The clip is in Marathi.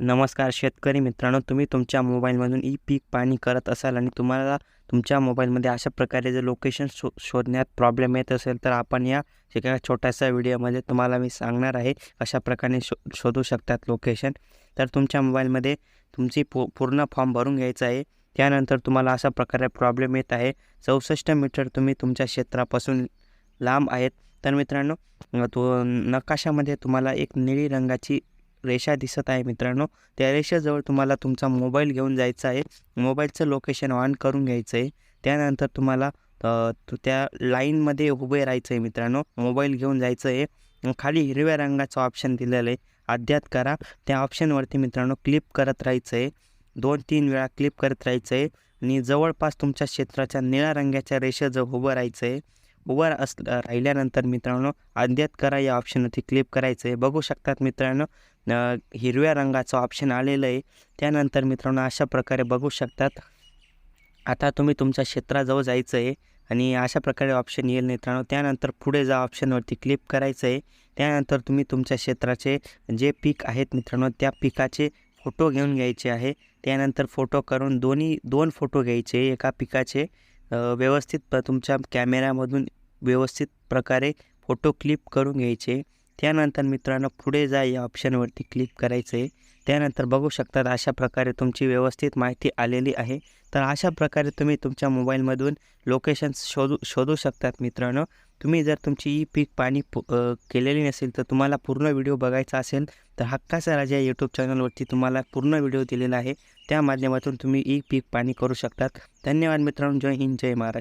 नमस्कार शेतकरी मित्रांनो तुम्ही तुमच्या मोबाईलमधून ई पीक पाणी करत असाल आणि तुम्हाला तुमच्या मोबाईलमध्ये अशा प्रकारे जर लोकेशन शो शोधण्यात प्रॉब्लेम येत असेल तर आपण या एका छोट्याशा व्हिडिओमध्ये तुम्हाला मी सांगणार आहे अशा प्रकारे शो शोधू शकतात लोकेशन. तर तुमच्या मोबाईलमध्ये तुमची पू पूर्ण फॉर्म भरून घ्यायचा आहे. त्यानंतर तुम्हाला अशा प्रकारे प्रॉब्लेम येत आहे. चौसष्ट मीटर तुम्ही तुमच्या क्षेत्रापासून लांब आहेत. तर मित्रांनो तो नकाशामध्ये तुम्हाला एक निळी रंगाची रेषा दिसत आहे मित्रांनो. त्या रेषेजवळ तुम्हाला तुमचा मोबाईल घेऊन जायचा आहे. मोबाईलचं लोकेशन ऑन करून घ्यायचं आहे. त्यानंतर तुम्हाला त्या लाईनमध्ये उभे राहायचं आहे मित्रांनो. मोबाईल घेऊन जायचं आहे. खाली हिरव्या रंगाचं ऑप्शन दिलेलं आहे. अद्यात करा. त्या ऑप्शनवरती मित्रांनो क्लिप करत राहायचं आहे. दोन तीन वेळा क्लिप करत राहायचं आहे. आणि जवळपास तुमच्या क्षेत्राच्या निळ्या रंगाच्या रेषेजवळ उभं राहायचं आहे. वर अस राहिल्यानंतर मित्रांनो अद्यात करा या ऑप्शनवरती क्लिक करायचं आहे बघू शकतात मित्रांनो हिरव्या रंगाचं ऑप्शन आलेलं आहे. त्यानंतर मित्रांनो अशा प्रकारे बघू शकतात. आता तुम्ही तुमच्या क्षेत्राजवळ जायचं आहे आणि अशा प्रकारे ऑप्शन येईल मित्रांनो. त्यानंतर पुढे जा ऑप्शनवरती क्लिक करायचं आहे त्यानंतर तुम्ही तुमच्या क्षेत्राचे जे पीक आहेत मित्रांनो त्या पिकाचे फोटो घेऊन घ्यायचे आहे. त्यानंतर फोटो करून दोन्ही दोन फोटो घ्यायचे एका पिकाचे. व्यवस्थित प तुमच्या कॅमेऱ्यामधून व्यवस्थित प्रकारे फोटो क्लिप करून घ्यायचे. त्यानंतर मित्रांनो पुढे जा या ऑप्शनवरती क्लिक करायचं आहे त्यानंतर बघू शकतात अशा प्रकारे तुमची व्यवस्थित माहिती आलेली आहे. तर अशा प्रकारे तुम्ही तुमच्या मोबाईलमधून लोकेशन शोधू शोधू शकतात मित्रांनो. तुम्ही जर तुमची ई पीक पाणी केलेली नसेल तर तुम्हाला पूर्ण व्हिडिओ बघायचा असेल तर हक्काचा राजा या यूट्यूब चॅनलवरती तुम्हाला पूर्ण व्हिडिओ दिलेला आहे. त्या माध्यमातून तुम्ही ई पीक पाणी करू शकतात. धन्यवाद मित्रांनो. जय हिंद जय महाराष्ट्र.